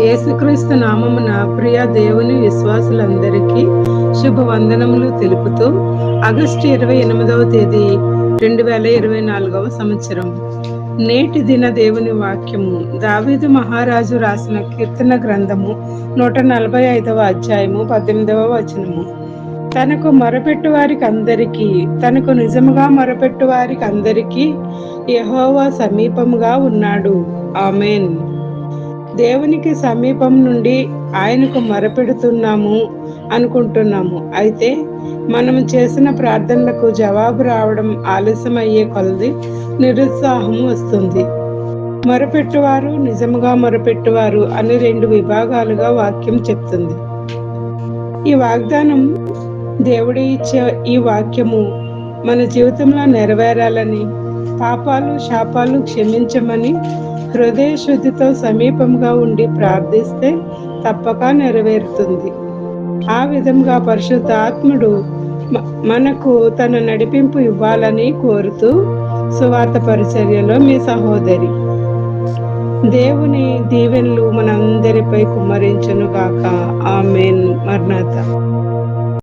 యేసుక్రీస్తు నామమున ప్రియ దేవుని విశ్వాసులందరికీ శుభవందనములు తెలుపుతూ ఆగస్టు ఇరవై ఎనిమిదవ తేదీ రెండు వేల ఇరవై నాలుగవ సంవత్సరం. నేటి దిన దేవుని వాక్యము. దావీదు మహారాజు రాసిన కీర్తన గ్రంథము నూట నలభై ఐదవ అధ్యాయము పద్దెనిమిదవ వచనము. తనకు మొరపెట్టు వారికి అందరికీ తనకు నిజముగా మొరపెట్టు వారికి అందరికీ యహోవా సమీపముగా ఉన్నాడు. ఆమెన్. దేవునికి సమీపం నుండి ఆయనకు మొరపెడుతున్నాము అనుకుంటున్నాము. అయితే మనం చేసిన ప్రార్థనలకు జవాబు రావడం ఆలస్యం అయ్యే కొలది నిరుత్సాహం వస్తుంది. మొరపెట్టువారు నిజముగా మొరపెట్టువారు అని రెండు విభాగాలుగా వాక్యం చెప్తుంది. ఈ వాగ్దానం దేవుడి ఇచ్చే ఈ వాక్యము మన జీవితంలో నెరవేరాలని పాపాలు శాపాలు క్షమించమని హృదయ శుద్ధితో సమీపంగా ఉండి ప్రార్థిస్తే తప్పక నెరవేరుతుంది. ఆ విధంగా పరిశుద్ధ ఆత్ముడు మ- మనకు తన నడిపింపు ఇవ్వాలని కోరుతూ సువార్త పరిచర్యలో మీ సహోదరి దేవుని దీవెనలు మనందరిపై కుమ్మరించను గాక ఆమెన్. మర్నాథ.